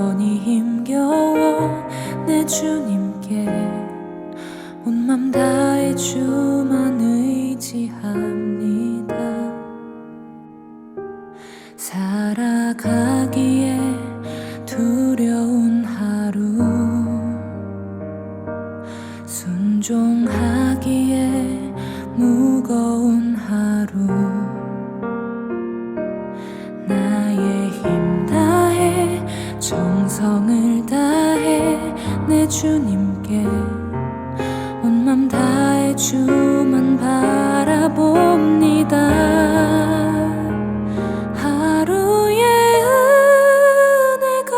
여전히 힘겨워 내 주님께 온맘 다해 주만 의지합니다. 주님께 온 맘 다해 주만 바라봅니다. 하루의 은혜가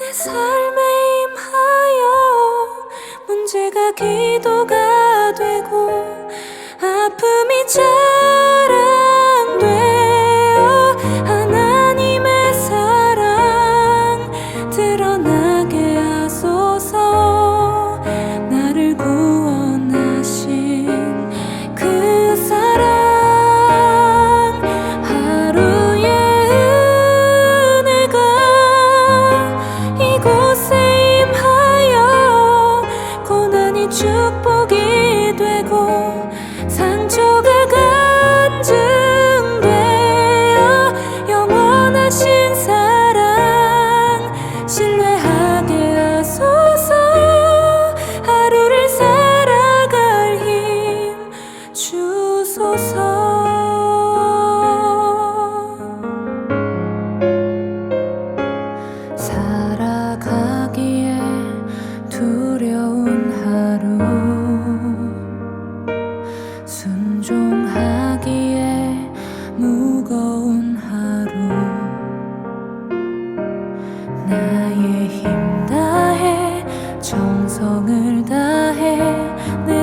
내 삶에 임하여 문제가 기도가 되고 아픔이 찾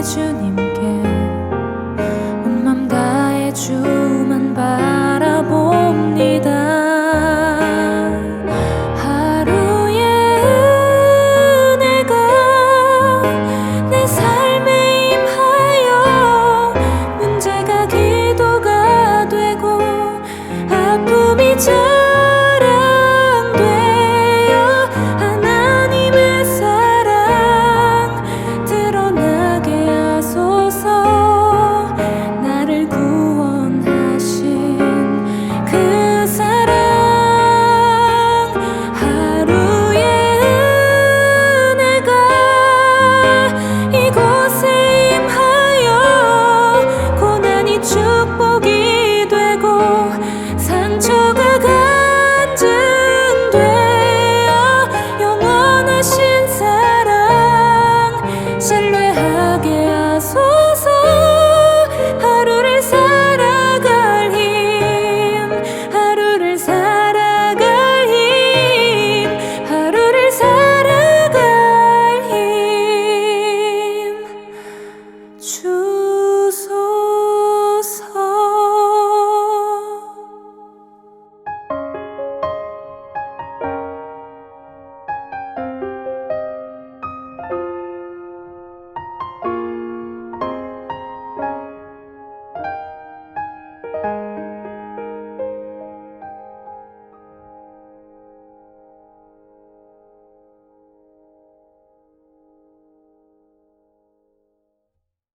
주님께 온 맘 다해 주만 바라봅니다. 기도가 되고 아픔이 자랑돼